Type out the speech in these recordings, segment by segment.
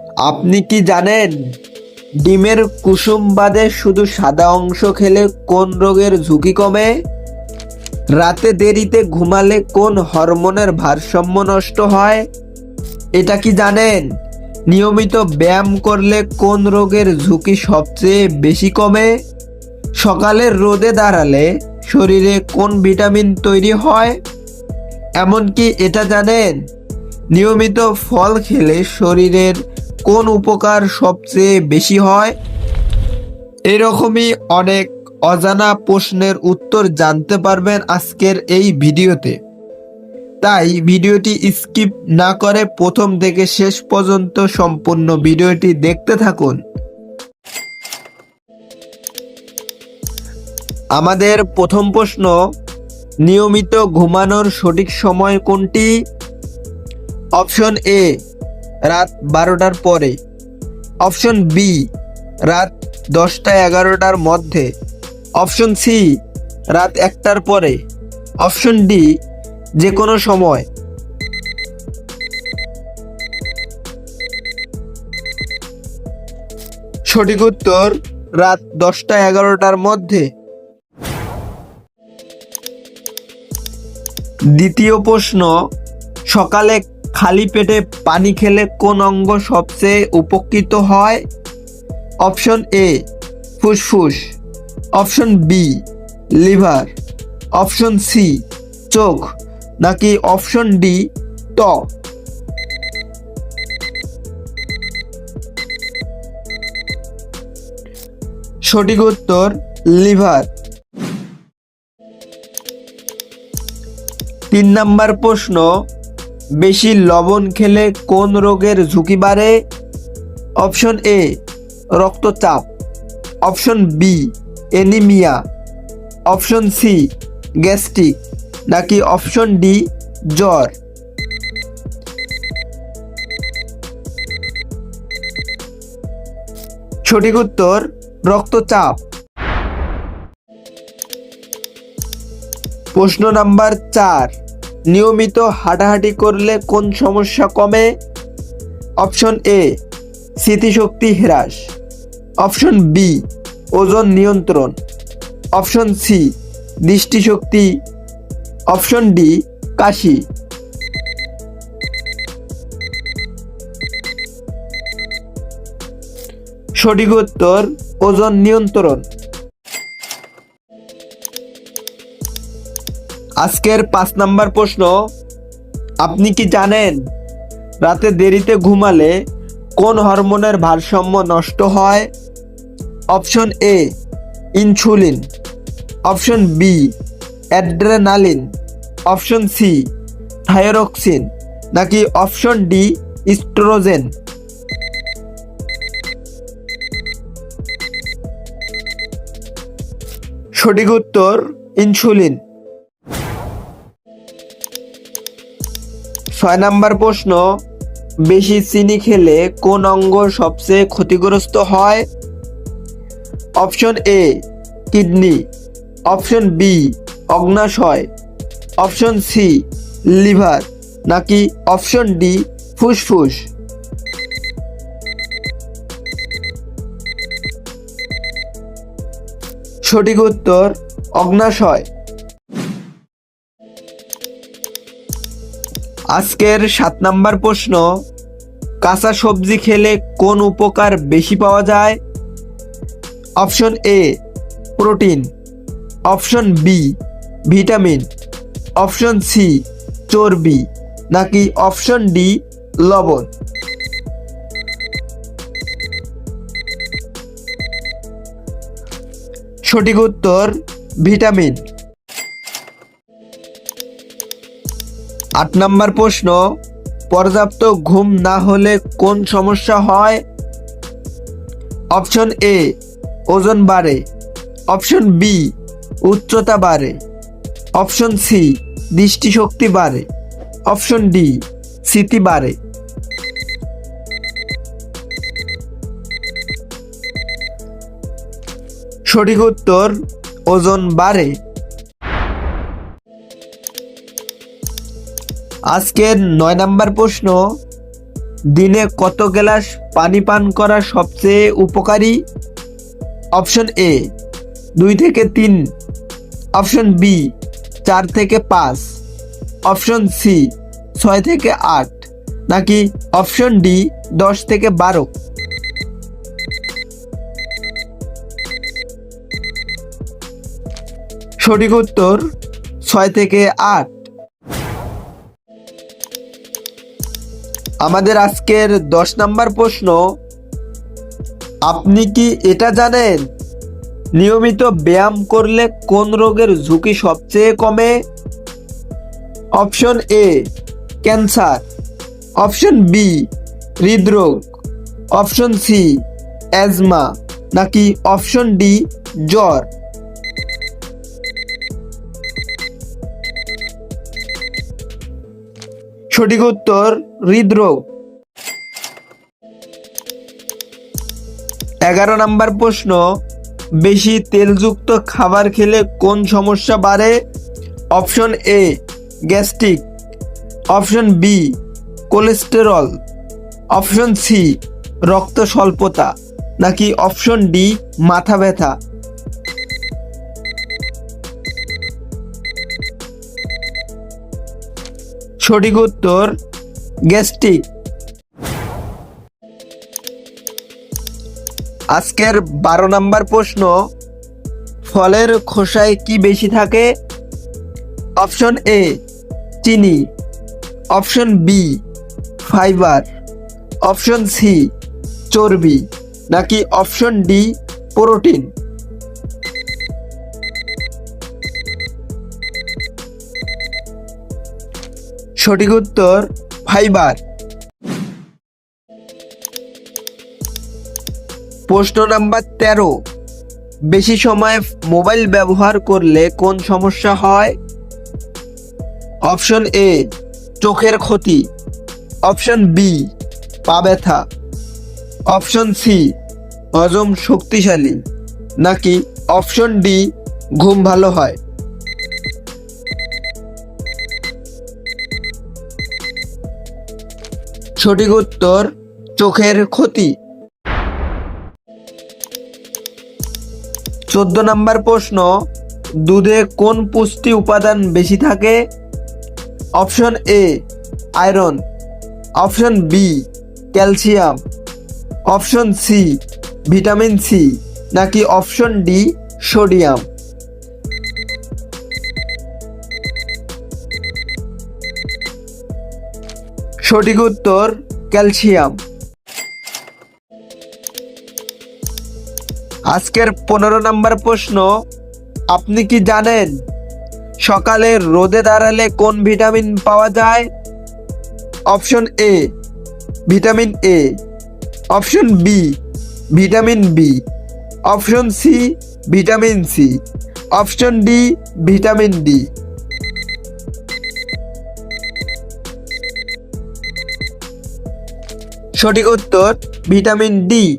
আপনি কি জানেন ডিমের কুসুম বাদে শুধু সাদা অংশ খেলে কোন রোগের ঝুঁকি কমে? রাতে দেরিতে ঘুমালে কোন হরমোনের ভারসাম্য নষ্ট হয়? এটা কি জানেন? নিয়মিত ব্যায়াম করলে কোন রোগের ঝুঁকি সবচেয়ে বেশি কমে? সকালের রোদে দাঁড়ালে শরীরে কোন ভিটামিন তৈরি হয়? এমনকি এটা জানেন? নিয়মিত ফল খেলে শরীরের কোন উপকার সবচেয়ে বেশি হয়? এরকমই অনেক অজানা প্রশ্নের উত্তর জানতে পারবেন আজকের এই ভিডিওতে। তাই ভিডিওটি স্কিপ না করে প্রথম থেকে শেষ পর্যন্ত সম্পূর্ণ ভিডিওটি দেখতে থাকুন। আমাদের প্রথম প্রশ্ন, নিয়মিত ঘুমানোর সঠিক সময় কোনটি? অপশন এ রাত বারোটার পরে। অপশন বি রাত দশটা এগারোটার মধ্যে। অপশন সি রাত একটার পরে। অপশন ডি যে কোনো সময়। সঠিক উত্তর, রাত দশটা এগারোটার মধ্যে। দ্বিতীয় প্রশ্ন, সকালে খালি পেটে পানি খেলে কোন অঙ্গ সবচেয়ে উপকৃত হয়? অপশন এ ফুসফুস। Option B liver. Option C চোখ। নাকি অপশন ডি ত্বক সঠিক উত্তর, লিভার। তিন নাম্বার প্রশ্ন বেশি লবণ খেলে কোন রোগের ঝুঁকি বাড়ে? অপশন এ, রক্তচাপ। Option B anaemia option C, gastric. নাকি অপশন ডি, জ্বর। সঠিক উত্তর, রক্তচাপ। প্রশ্ন নাম্বার চার। নিয়মিত হাঁটাহাঁটি করলে কোন সমস্যা কমে? অপশন এ, স্মৃতিশক্তি হ্রাস। অপশন বি, ওজন নিয়ন্ত্রণ। অপশন সি, দৃষ্টিশক্তি। অপশন ডি, কাশি। সঠিক উত্তর, ওজন নিয়ন্ত্রণ। আজকের পাঁচ নাম্বার প্রশ্ন, আপনি কি জানেন রাতে দেরিতে ঘুমালে কোন হরমোনের ভারসাম্য নষ্ট হয়? Option A, insulin. Option B, adrenaline. Option C, thyroxine. নাকি অপশন ডি, ইস্ট্রোজেন। সঠিক উত্তর, ইনসুলিন। ছয় নাম্বার প্রশ্ন, বেশি চিনি খেলে কোন অঙ্গ সবচেয়ে ক্ষতিগ্রস্ত হয়? Option A, kidney. Option B, অগ্নাশয়। Option C, liver. নাকি অপশন ডি, ফুসফুস? সঠিক উত্তর, অগ্নাশয়। আজকের সাত নাম্বার প্রশ্ন, কাঁচা সবজি খেলে কোন উপকার বেশি পাওয়া যায়? Option A, protein. Option B, vitamin. Option C, চর্বি। নাকি অপশন ডি, লবণ? সঠিক উত্তর, ভিটামিন। আট নম্বর প্রশ্ন, পর্যাপ্ত ঘুম না হলে কোন সমস্যা হয়? অপশন এ, ওজন বাড়ে। অপশন বি, উচ্চতা বাড়ে। অপশন সি, দৃষ্টিশক্তি বাড়ে। অপশন ডি, স্মৃতি বাড়ে। সঠিক উত্তর, ওজন বাড়ে। আজকের নয় নাম্বার প্রশ্ন, দিনে কত গ্লাস পানি পান করা সবচেয়ে উপকারী? অপশন এ, দুই থেকে তিন। অপশন বি, চার থেকে পাঁচ। অপশন সি, ছয় থেকে আট। নাকি অপশন ডি, দশ থেকে বারো। সঠিক উত্তর, ছয় থেকে আট। আমাদের আজকের দশ নম্বর প্রশ্ন, আপনি কি এটা জানেন? নিয়মিত ব্যায়াম করলে কোন রোগের ঝুঁকি সবচেয়ে কমে? Option A, cancer. Option B, হৃদরোগ। Option C, asthma. নাকি অপশন ডি, জ্বর। সঠিক উত্তর, হৃদরোগ। এগারো নম্বর প্রশ্ন, বেশি তেলযুক্ত খাবার খেলে কোন সমস্যা বাড়ে? Option A, gastric. Option B, cholesterol. Option C রক্ত স্বল্পতা নাকি অপশন ডি, মাথা ব্যথা। সঠিক উত্তর গ্যাস্ট্রিক। আজকের বারো নম্বর প্রশ্ন, ফলের খোসায় কি বেশি থাকে? অপশন এ, চিনি। Option B, fibre. Option C, চর্বি। নাকি অপশন ডি, প্রোটিন। সঠিক উত্তর ফাইবার। প্রশ্ন নাম্বার তেরো। বেশি সময় মোবাইল ব্যবহার করলে কোন সমস্যা হয়? অপশন এ, চোখের ক্ষতি। অপশন বি, পা ব্যথা। অপশন সি, হজম শক্তিশালী। নাকি অপশন ডি, ঘুম ভালো হয়? সঠিক উত্তর চোখের ক্ষতি। চোদ্দ নম্বর প্রশ্ন, দুধে কোন পুষ্টি উপাদান বেশি থাকে? Option A, iron. Option B, calcium. Option C, vitamin C, নাকি অপশন ডি, সোডিয়াম। সঠিক উত্তর ক্যালসিয়াম। আজকের পনেরো নম্বর প্রশ্ন, আপনি কি জানেন সকালে রোদে দাঁড়ালে কোন ভিটামিন পাওয়া যায়? Option A, vitamin A. Option B, vitamin B. Option C, vitamin C. Option D, vitamin D. সঠিক উত্তর ভিটামিন ডি।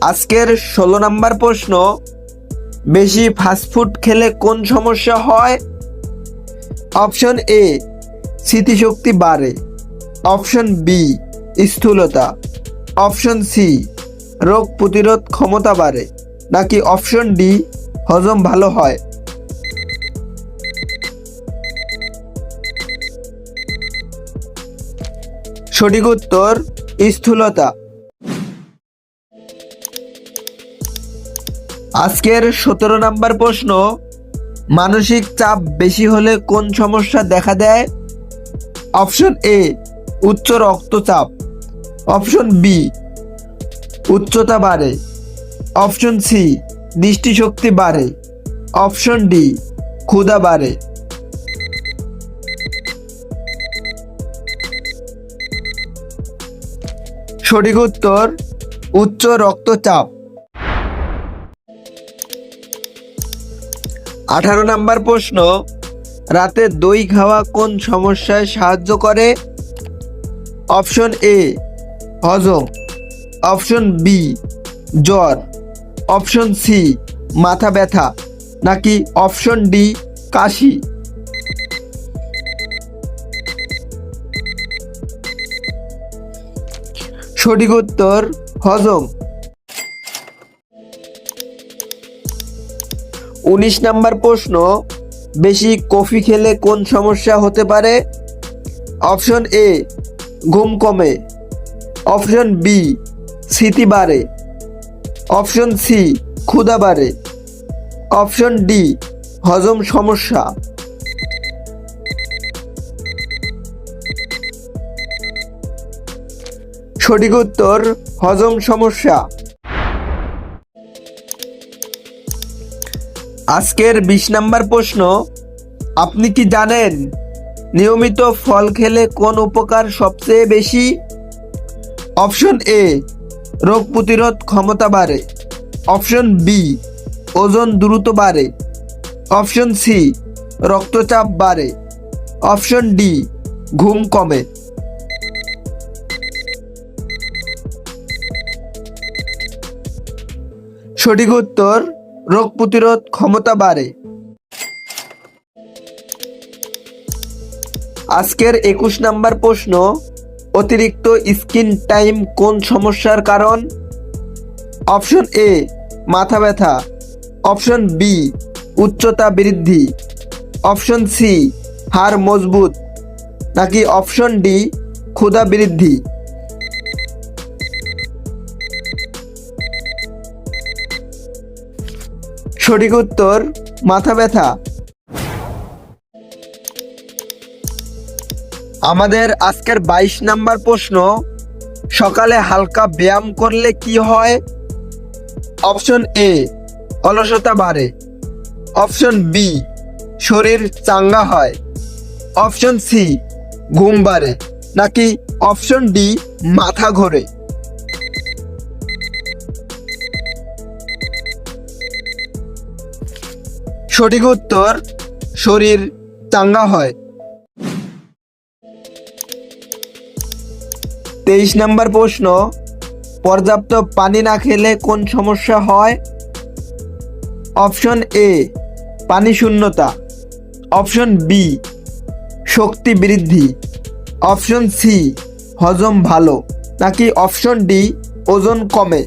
আজকের ষোলো নম্বর প্রশ্ন, বেশি ফাস্টফুড খেলে কোন সমস্যা হয়? অপশন এ, স্মৃতিশক্তি বাড়ে। অপশন বি, স্থূলতা। অপশন সি, রোগ প্রতিরোধ ক্ষমতা বাড়ে। নাকি অপশন ডি, হজম ভালো হয়? সঠিক উত্তর, স্থূলতা। আজকের সতেরো নম্বর প্রশ্ন, মানসিক চাপ বেশি হলে কোন সমস্যা দেখা দেয়? অপশন এ, উচ্চ রক্তচাপ। অপশন বি, উচ্চতা বাড়ে। অপশন সি, দৃষ্টিশক্তি বাড়ে। অপশন ডি, ক্ষুধা বাড়ে। সঠিক উত্তর, উচ্চ রক্তচাপ। আঠারো নাম্বার প্রশ্ন, রাতে দই খাওয়া কোন সমস্যায় সাহায্য করে? অপশন এ, হজম। অপশন বি, জ্বর। অপশন সি, মাথা ব্যথা। নাকি অপশন ডি, কাশি। সঠিক উত্তর হজম। উনিশ নাম্বার প্রশ্ন, বেশি কফি খেলে কোন সমস্যা হতে পারে? অপশন এ, ঘুম কমে। অপশন বি, স্মৃতি বাড়ে। অপশন সি, ক্ষুধা বাড়ে। অপশন ডি, হজম সমস্যা। সঠিক উত্তর, হজম সমস্যা। আজকের বিশ নাম্বার প্রশ্ন, আপনি কি জানেন নিয়মিত ফল খেলে কোন উপকার সবচেয়ে বেশি? অপশন এ, রোগ প্রতিরোধ ক্ষমতা বাড়ে। অপশন বি, ওজন দ্রুত বাড়ে। অপশন সি, রক্তচাপ বাড়ে। অপশন ডি, ঘুম কমে। সঠিক উত্তর, রোগ প্রতিরোধ ক্ষমতা বাড়ে। আজকের একুশ নাম্বার প্রশ্ন, অতিরিক্ত স্ক্রিন টাইম কোন সমস্যার কারণ? অপশন এ, মাথা ব্যথা। অপশন বি, উচ্চতা বৃদ্ধি। অপশন সি, হাড় মজবুত। নাকি অপশন ডি, ক্ষুধা বৃদ্ধি। সঠিক উত্তর, মাথা ব্যথা। আমাদের আজকের বাইশ নাম্বার প্রশ্ন, সকালে হালকা ব্যায়াম করলে কি হয়? অপশন এ, অলসতা বাড়ে। অপশন বি, শরীর চাঙ্গা হয়। অপশন সি, ঘুম বাড়ে। নাকি অপশন ডি, মাথা ঘোরে। সঠিক উত্তর শরীর চাঙ্গা হয়। তেইশ নম্বর প্রশ্ন, পর্যাপ্ত পানি না খেলে কোন সমস্যা হয়? অপশন এ, পানি শূন্যতা। অপশন বি, শক্তি বৃদ্ধি। অপশন সি, হজম ভালো। নাকি অপশন ডি, ওজন কমে?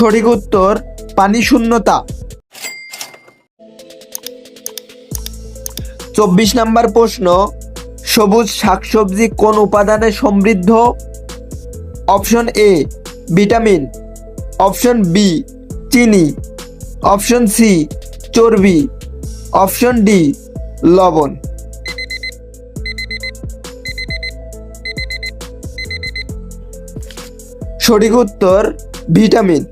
সঠিক উত্তর, পানি শূন্যতা। চব্বিশ নম্বর প্রশ্ন, সবুজ শাকসবজি কোন উপাদানে সমৃদ্ধ? Option A, vitamin. Option B, চিনি। অপশন সি, চর্বি। অপশন ডি, লবণ। সঠিক উত্তর, ভিটামিন।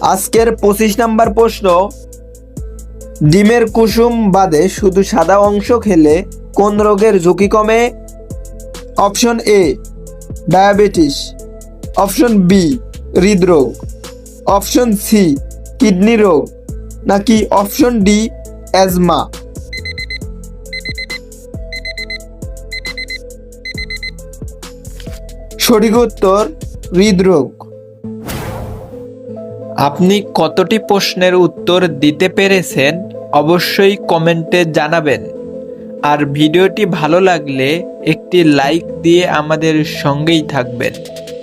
আজকের পঁচিশ নাম্বার প্রশ্ন, ডিমের কুসুম বাদে শুধু সাদা অংশ খেলে কোন রোগের ঝুঁকি কমে? Option A, diabetes. Option B, হৃদরোগ। অপশন সি, কিডনি রোগ। নাকি অপশন ডি, অ্যাজমা। সঠিক উত্তর, হৃদরোগ। আপনি কতটি প্রশ্নের উত্তর দিতে পেরেছেন অবশ্যই কমেন্টে জানাবেন। আর ভিডিওটি ভালো লাগলে একটি লাইক দিয়ে আমাদের সঙ্গেই থাকবেন।